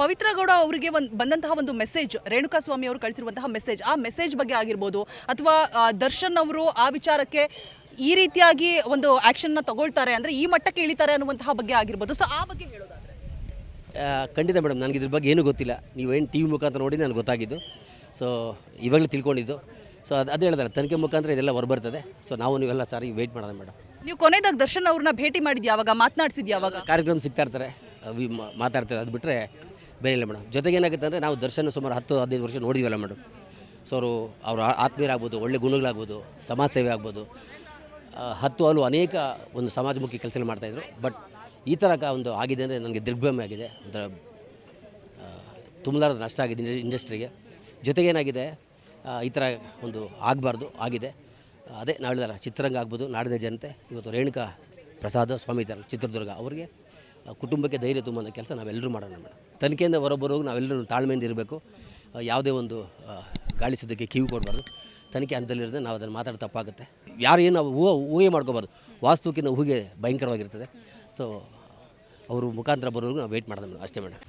ಪವಿತ್ರ ಗೌಡ ಅವರಿಗೆ ಒಂದು ಬಂದಂತಹ ಒಂದು ಮೆಸೇಜ್ ರೇಣುಕಾ ಸ್ವಾಮಿ ಅವರು ಕಳಿಸಿರುವಂತಹ ಮೆಸೇಜ್ ಆ ಮೆಸೇಜ್ ಬಗ್ಗೆ ಆಗಿರ್ಬೋದು ಅಥವಾ ದರ್ಶನ್ ಅವರು ಆ ವಿಚಾರಕ್ಕೆ ಈ ರೀತಿಯಾಗಿ ಒಂದು ಆಕ್ಷನ್ನ ತಗೊಳ್ತಾರೆ ಅಂದರೆ ಈ ಮಟ್ಟಕ್ಕೆ ಇಳಿತಾರೆ ಅನ್ನುವಂತಹ ಬಗ್ಗೆ ಆಗಿರ್ಬೋದು. ಸೊ ಆ ಬಗ್ಗೆ ಹೇಳೋದಾದರೆ. ಖಂಡಿತ ಮೇಡಮ್ ನನಗೆ ಇದ್ರ ಬಗ್ಗೆ ಏನೂ ಗೊತ್ತಿಲ್ಲ. ನೀವೇನು ಟಿ ವಿ ಮುಖಾಂತರ ನೋಡಿ ನನಗೆ ಗೊತ್ತಾಗಿದ್ದು. ಸೊ ಇವಾಗಲೇ ತಿಳ್ಕೊಂಡಿದ್ದು. ಸೊ ಅದು ಅದು ಹೇಳಿದ್ರೆ ತನಿಖೆ ಮುಖಾಂತರ ಇದೆಲ್ಲ ಹೊರಬರ್ತದೆ. ಸೊ ನಾವು ನೀವೆಲ್ಲ ಸಾರಿ ವೆಯ್ಟ್ ಮಾಡೋಣ ಮೇಡಮ್. ನೀವು ಕೊನೆದಾಗ ದರ್ಶನ್ ಅವ್ರನ್ನ ಭೇಟಿ ಮಾಡಿದ್ಯಾವಾಗ ಮಾತನಾಡಿಸಿದ್ಯಾವಾಗ ಮಾತನಾಡ್ಸಿದ್ಯಾ ಯಾವಾಗ ಕಾರ್ಯಕ್ರಮ ಸಿಗ್ತಾ ಇರ್ತಾರೆ ಮಾ- ಮಾತಾಡ್ತಾರೆ ಅದು ಬಿಟ್ಟರೆ ಬೇರೆ ಇಲ್ಲ ಮೇಡಮ್. ಜೊತೆಗೆ ಏನಾಗುತ್ತೆ ಅಂದರೆ ನಾವು ದರ್ಶನ ಸುಮಾರು ಹತ್ತು, ಹದಿನೈದು ವರ್ಷ ನೋಡಿದ್ವಲ್ಲ ಮೇಡಮ್. ಸೊ ಅವರು, ಅವ್ರ ಆತ್ಮೀಯರಾಗ್ಬೋದು, ಒಳ್ಳೆ ಗುಣಗಳಾಗ್ಬೋದು ಸಮಾಜ ಸೇವೆ ಆಗ್ಬೋದು ಹತ್ತು ಹಲವು ಅನೇಕ ಒಂದು ಸಮಾಜಮುಖಿ ಕೆಲಸಗಳು ಮಾಡ್ತಾಯಿದ್ರು ಬಟ್ ಈ ಥರ ಒಂದು ಆಗಿದೆ ಅಂದರೆ ನನಗೆ ದಿಗ್ಭ್ರಮೆ ಆಗಿದೆ. ಒಂಥರ ತುಂಬಲಾರದ ನಷ್ಟ ಆಗಿದೆ ಇಂಡ- ಇಂಡಸ್ಟ್ರಿಗೆ. ಜೊತೆಗೆ ಏನಾಗಿದೆ ಈ ಥರ ಒಂದು ಆಗಬಾರ್ದು, ಆಗಿದೆ. ಅದೇ ನಾಳಿದಾರ ಚಿತ್ರರಂಗ ಆಗ್ಬೋದು, ನಾಡಿನ ಜನತೆ. ಇವತ್ತು ರೇಣುಕಾ ಪ್ರಸಾದ, ಸ್ವಾಮಿ ಚಿತ್ರದುರ್ಗ. ಅವರಿಗೆ ಕುಟುಂಬಕ್ಕೆ ಧೈರ್ಯ ತುಂಬುವಂಥ ಕೆಲಸ ನಾವೆಲ್ಲರೂ ಮಾಡೋಣ ಮೇಡಮ್. ತನಿಖೆಯಿಂದ ಹೊರಬರೋಗಿ ನಾವೆಲ್ಲರೂ ತಾಳ್ಮೆಯಿಂದ ಇರಬೇಕು. ಯಾವುದೇ ಒಂದು ಗಾಳಿಸೋದಕ್ಕೆ ಕಿವಿ ಕೊಡಬಾರ್ದು. ತನಿಖೆ ಹಂತದಲ್ಲಿರೋದು ನಾವು ಅದನ್ನು ಮಾತಾಡಿ ತಪ್ಪಾಗುತ್ತೆ. ಯಾರು ಏನು ನಾವು ಊಹೆ ಊಹೆ ಮಾಡ್ಕೋಬಾರ್ದು. ವಾಸ್ತುಕ್ಕಿಂತ ಊಹೆ ಭಯಂಕರವಾಗಿರ್ತದೆ. ಸೊ ಅವರು ಮುಖಾಂತರ ಬರೋರು ನಾವು ವೆಯ್ಟ್ ಮಾಡೋಣ ಮೇಡಮ್. ಅಷ್ಟೇ ಮೇಡಮ್.